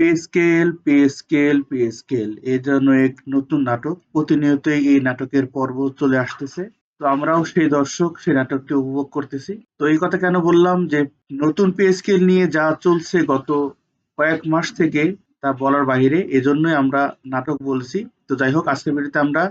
Pay scale, pay scale, pay scale এ যেন এক নতুন নাটক। প্রতিনিয়তই এই নাটকের পর্ব চলে আসতেছে। তো আমরাও সেই দর্শক সেই নাটকটি উপভোগ করতেছি। তো এই কথা কেন বললাম যে নতুন পে স্কেল নিয়ে যা চলছে গত কয়েক মাস থেকে তা বলার বাহিরে এজন্যই আমরা নাটক বলছি। তো যাই হোক আজকের ভিডিওতে আমরা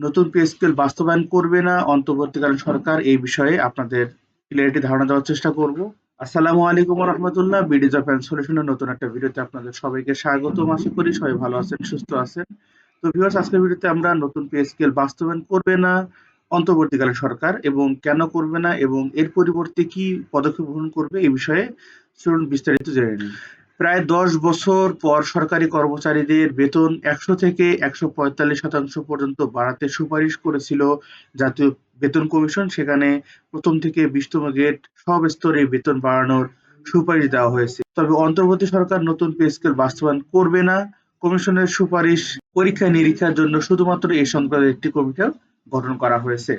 নতুন পে স্কেল বাস্তবায়ন করবে না অন্তর্বর্তীকালীন সরকার এই বিষয়ে আপনাদের ক্লিয়ারিটি ধারণা দেওয়ার চেষ্টা করব। আসসালামু আলাইকুম রহমতুল্লাহ বিডিজ অফ সলিউশনের নতুন একটা ভিডিওতে আপনাদের সবাইকে স্বাগত আশা করি সবাই ভালো আছেন, সুস্থ আছেন। তো ভিউয়ার্স আজকের ভিডিওতে আমরা নতুন পে স্কেল বাস্তবায়ন করবে না, অন্তর্বর্তীকালে সরকার, এবং কেন করবে না, এবং এর পরিবর্তে কি পদক্ষেপ গ্রহণ করবে, এই বিষয়ে চলুন বিস্তারিত জেনে নিন প্রায় দশ বছর পর সরকারি কর্মচারীদের বেতন একশো থেকে একশো পঁয়তাল্লিশ শতাংশ পর্যন্ত বাড়াতে সুপারিশ করেছিল জাতীয় বেতন কমিশন, সেখানে প্রথম থেকে বিশতম গেট সব স্তরে বেতন বাড়ানোর সুপারিশ দেওয়া হয়েছে। তবে অন্তর্বর্তী সরকার নতুন পে স্কেল বাস্তবায়ন করবে না। কমিশনের সুপারিশ পরীক্ষা নিরীক্ষার জন্য শুধুমাত্র এই সংক্রান্ত একটি কমিটি গঠন করা হয়েছে।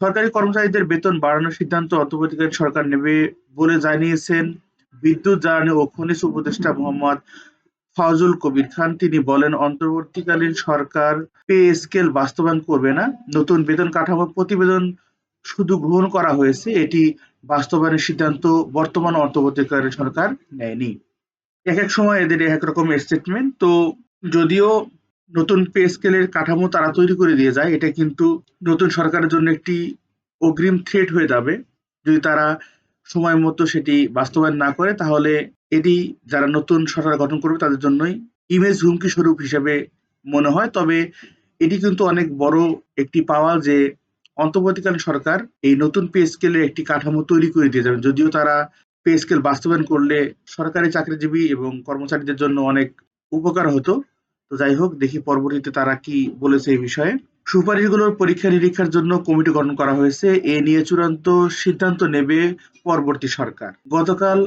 সরকারি কর্মচারীদের বেতন বাড়ানোর সিদ্ধান্ত অন্তর্বর্তীকালীন সরকার নেবে বলে জানিয়েছেন বিদ্যুৎ, জ্বালানি ও খনিজ উপদেষ্টা মোহাম্মদ ফাউজুল কবির খান, তিনি বলেন, অন্তর্বর্তীকালীন সরকার পে স্কেল বাস্তবায়ন করবে না। নতুন বেতন কাঠামো প্রতিবেদন শুধু গ্রহণ করা হয়েছে। এটি বাস্তবায়নের সিদ্ধান্ত বর্তমান অন্তর্বর্তীকালীন সরকার নেয়নি। এক এক সময় এদের এক রকম স্টেটমেন্ট তো যদিও নতুন পে স্কেলের কাঠামো তারা তৈরি করে দিয়ে যায়, এটা কিন্তু নতুন সরকারের জন্য একটি অগ্রিম থ্রেট হয়ে যাবে। যদি তারা সময় মতো সেটি বাস্তবায়ন না করে, তাহলে এটি যারা নতুন সরকার গঠন করবে তাদের জন্যই ইমেজ হুমকি স্বরূপ হিসেবে মনে হয়। তবে এটি কিন্তু অনেক বড় একটি পাওয়া যে অন্তর্বর্তীকালীন সরকার এই নতুন পে স্কেলের একটি কাঠামো তৈরি করে দিয়ে যাবেন। যদিও তারা পে স্কেল বাস্তবায়ন করলে সরকারি চাকরিজীবী এবং কর্মচারীদের জন্য অনেক উপকার হতো। তো যাই হোক, দেখি পরবর্তীতে তারা কি বলেছে এই বিষয়ে। সুপারিশগুলোর পরীক্ষা নিরীক্ষার জন্য কমিটি গঠন করা হয়েছে। এ নিয়ে চূড়ান্ত সিদ্ধান্ত নেবে পরবর্তী সরকার। গতকাল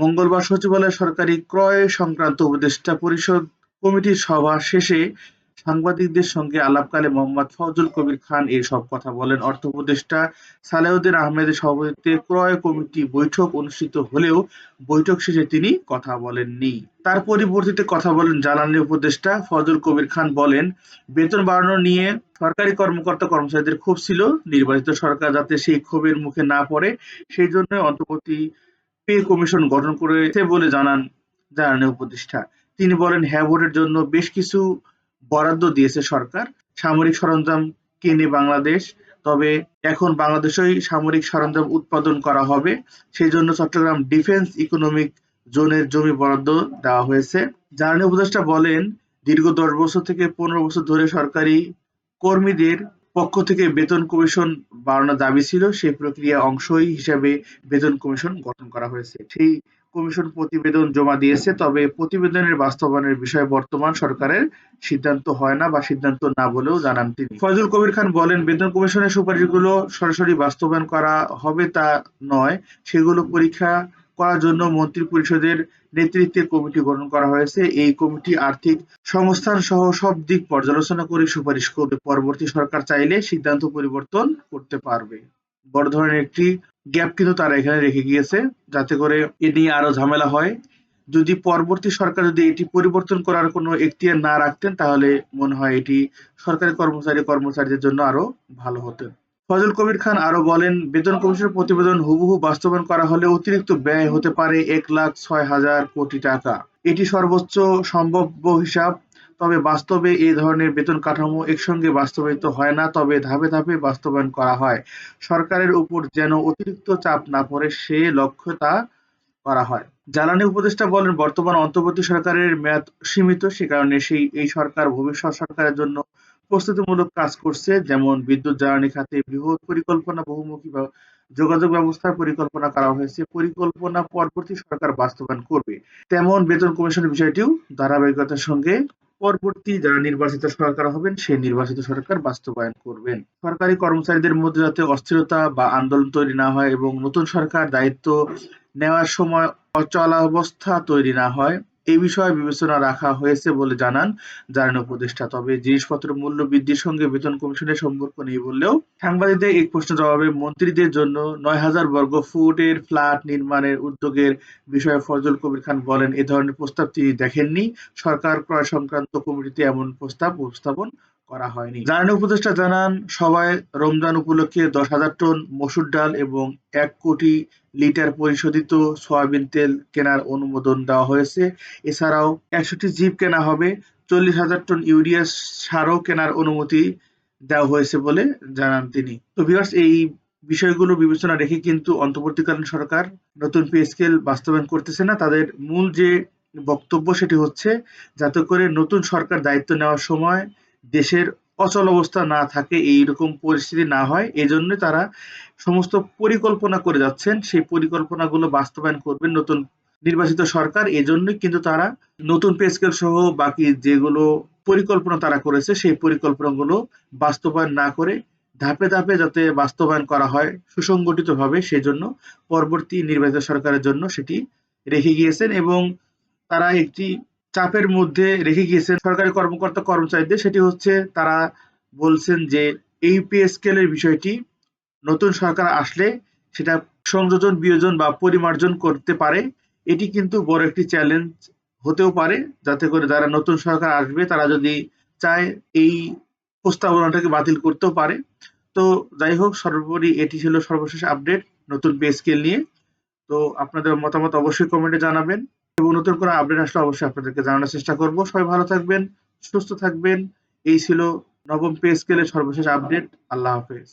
মঙ্গলবার সচিবালয়ে সরকারি ক্রয় সংক্রান্ত উপদেষ্টা পরিষদ কমিটির সভা শেষে সাংবাদিকদের সঙ্গে আলাপকালে মোহাম্মদ ফজল কবির খান এই সব কথা বলেন। অর্থ উপদেষ্টা সালেউদ্দিন আহমেদের সভাপতিত্বে ক্রয় কমিটি বৈঠক অনুষ্ঠিত হলেও বৈঠক শেষে তিনি কথা বলেননি। তার পরিবর্তিতে কথা বলেন জ্বালানি উপদেষ্টা ফজল কবির খান বলেন, বেতন বাড়ানো নিয়ে সরকারি কর্মকর্তা কর্মচারীদের ক্ষোভ ছিল, নির্বাচিত সরকার যাতে সেই ক্ষোভের মুখে না পড়ে, সেই জন্য অন্তর্বর্তী পে কমিশন গঠন করেছে বলে জানান জ্বালানি উপদেষ্টা। তিনি বলেন হ্যাঁ ভোটের জন্য বেশ কিছু বরাদ্দ দিয়েছে সরকার। সামরিক সরঞ্জাম কেনে বাংলাদেশ, তবে এখন বাংলাদেশেই সামরিক সরঞ্জাম উৎপাদন করা হবে। সেই জন্য চট্টগ্রাম ডিফেন্স ইকোনমিক জোনের জমি বরাদ্দ দেওয়া হয়েছে। জ্বালানি উপদেষ্টা বলেন, দীর্ঘ দশ বছর থেকে পনেরো বছর ধরে সরকারি কর্মীদের পক্ষ থেকে বেতন কমিশন বাড়ানোর দাবি ছিল। সেই প্রক্রিয়া অংশই হিসাবে বেতন কমিশন গঠন করা হয়েছে। সেই কমিশন প্রতিবেদন জমা দিয়েছে, তবে প্রতিবেদনের বাস্তবায়নের বিষয়ে বর্তমান সরকারের সিদ্ধান্ত হয় না বা সিদ্ধান্ত না বলেও জানান তিনি। ফয়জুল কবির খান বলেন, বেতন কমিশনের সুপারিশগুলো সরাসরি বাস্তবায়ন করা হবে তা নয়, সেগুলো পরীক্ষা করার জন্য মন্ত্রী পরিষদের নেতৃত্বে কমিটি গঠন করা হয়েছে। এই কমিটি আর্থিক সংস্থান সহ সব দিক পর্যালোচনা করে সুপারিশ করবে। পরবর্তী সরকার চাইলে সিদ্ধান্ত পরিবর্তন করতে পারবে। বড় ধরনের একটি গ্যাপ কিন্তু তারা এখানে রেখে গিয়েছে, যাতে করে এ নিয়ে আরও ঝামেলা হয়। যদি পরবর্তী সরকার যদি এটি পরিবর্তন করার কোনো এখতিয়ার না রাখতেন, তাহলে মনে হয় এটি সরকারি কর্মচারী কর্মচারীদের জন্য আরও ভালো হতো ফজল কবির খান আরও বলেন, বেতন কমিশনের প্রতিবেদন হুবহু বাস্তবায়ন করা হলে অতিরিক্ত ব্যয় হতে পারে এক লাখ ছয় হাজার কোটি টাকা। এটি সর্বোচ্চ সম্ভাব্য হিসাব তবে বাস্তবে এই ধরনের বেতন কাঠামো একসঙ্গে বাস্তবায়িত হয় না, তবে ধাপে ধাপে বাস্তবায়ন করা হয়। সরকারের উপর যেন অতিরিক্ত চাপ না পড়ে সে লক্ষ্য তা করা হয়। জ্বালানি উপদেষ্টা বলেন, বর্তমান অন্তর্বর্তী সরকারের মেয়াদ সীমিত, সে কারণে সেই, এই সরকার ভবিষ্যৎ সরকারের জন্য প্রস্তুতিমূলক কাজ করছে, যেমন বিদ্যুৎ, জ্বালানি খাতে বৃহৎ পরিকল্পনা বহুমুখী যোগাযোগ ব্যবস্থার পরিকল্পনা করা হয়েছে। পরিকল্পনা পরবর্তী সরকার বাস্তবায়ন করবে। তেমন বেতন কমিশনের বিষয়টিও ধারাবাহিকতার সঙ্গে পরবর্তী যারা নির্বাচিত সরকার হবেন, সেই নির্বাচিত সরকার বাস্তবায়ন করবেন। সরকারি কর্মচারীদের মধ্যে যাতে অস্থিরতা বা আন্দোলন তৈরি না হয় এবং নতুন সরকার দায়িত্ব নেওয়ার সময় অচলাবস্থা তৈরি না হয় এই বিষয়ে বিবেচনা রাখা হয়েছে বলে জানান জানান উপদেষ্টা। তবে জিনিসপত্র মূল্য বৃদ্ধির সঙ্গে বেতন কমিশনের সম্পর্ক নেই বললেও সাংবাদিকদের এক প্রশ্ন জবাবে মন্ত্রীদের জন্য নয় হাজার বর্গ ফুটের ফ্ল্যাট নির্মাণের উদ্যোগের বিষয়ে ফজল কবির খান বলেন, এ ধরনের প্রস্তাব তিনি দেখেননি। সরকার ক্রয় সংক্রান্ত কমিটিতে এমন প্রস্তাব উপস্থাপন করা হয়নি। জ্বালানি উপদেষ্টা জানান সবাই রমজান উপলক্ষে দশ হাজার টন মসুর ডাল এবং এক কোটি লিটার পরিশোধিত সয়াবিন তেল কেনার অনুমোদন দেওয়া হয়েছে। এছাড়াও একশোটি জিপ কেনা হবে, চল্লিশ হাজার টন ইউরিয়া সারও কেনার অনুমতি দেওয়া হয়েছে বলে জানান তিনি। তো ভিউয়ার্স এই বিষয়গুলো বিবেচনা রেখে কিন্তু অন্তর্বর্তীকালীন সরকার নতুন পে স্কেল বাস্তবায়ন করতেছে না। তাদের মূল যে বক্তব্য সেটি হচ্ছে, যাতে করে নতুন সরকার দায়িত্ব নেওয়ার সময় দেশের অচল অবস্থা না থাকে, এইরকম পরিস্থিতি না হয়, এজন্য তারা সমস্ত পরিকল্পনা করে যাচ্ছেন। সেই পরিকল্পনাগুলো বাস্তবায়ন করবেন নতুন নির্বাচিত সরকার, এজন্যই কিন্তু তারা নতুন পে স্কেল সহ বাকি যেগুলো পরিকল্পনা তারা করেছে, সেই পরিকল্পনাগুলো বাস্তবায়ন না করে ধাপে ধাপে যাতে বাস্তবায়ন করা হয় সুসংগঠিতভাবে, সেজন্য পরবর্তী নির্বাচিত সরকারের জন্য সেটি রেখে গিয়েছেন এবং তারা একটি চাপের মধ্যে রেখে গিয়েছেন সরকারি কর্মকর্তা কর্মচারীদের। সেটি হচ্ছে তারা বলছেন যে এই পে স্কেলের বিষয়টি নতুন সরকার আসলে সেটা সংযোজন, বিয়োজন বা পরিমার্জন করতে পারে। এটি কিন্তু বড় একটি চ্যালেঞ্জ হতেও পারে, যাতে করে যারা নতুন সরকার আসবে তারা যদি চায় এই প্রস্তাবনাটাকে বাতিল করতেও পারে। তো যাই হোক, সর্বোপরি এটি ছিল সর্বশেষ আপডেট নতুন পে স্কেল নিয়ে। তো আপনাদের মতামত অবশ্যই কমেন্টে জানাবেন। এবং নতুন করে আপডেট আসলে অবশ্যই আপনাদেরকে জানানোর চেষ্টা করব। সবাই ভালো থাকবেন, সুস্থ থাকবেন। এই ছিল নবম পে স্কেলের সর্বশেষ আপডেট আল্লাহ হাফেজ।